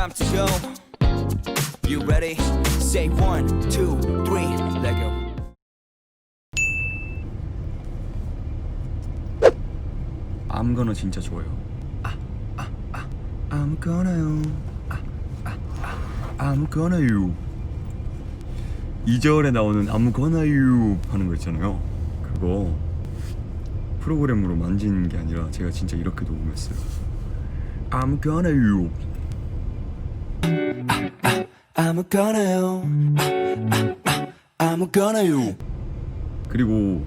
time to go. You ready? Say one, two, three, let go. 아무거나 진짜 좋아요. 아, 아, 아, 아무거나요. 아, 아, 아, 아무거나요. 2절에 나오는 아무거나요 하는 거 있잖아요. 그거 프로그램으로 만지는 게 아니라 제가 진짜 이렇게 녹음했어요. 아무거나요. 아무거나요. 아 무거나요. 그리고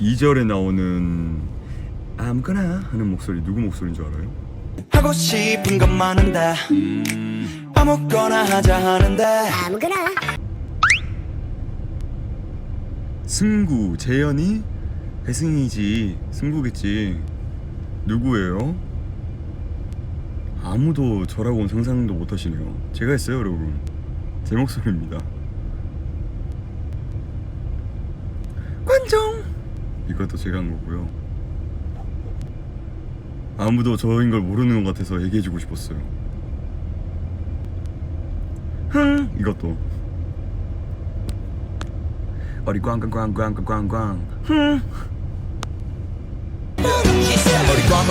2절에 나오는 아무거나 하는 목소리 누구 목소리인 줄 알아요? 하고 싶은 건 많은데 아무거나 하자 하는데 아무거나 승구 재현이 배승이지 승구겠지 누구예요? 아무도 저라고는 상상도 못 하시네요. 제가 했어요 여러분. 제 목소리입니다. 관종! 이것도 제가 한 거고요. 아무도 저인 걸 모르는 것 같아서 얘기해주고 싶었어요. 흥! 이것도. 어리 꽝꽝꽝꽝꽝꽝. 흥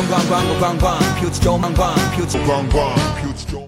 Bang bang bang bang bang. Huge Joe bang bang. Huge bang bang. Huge Joe.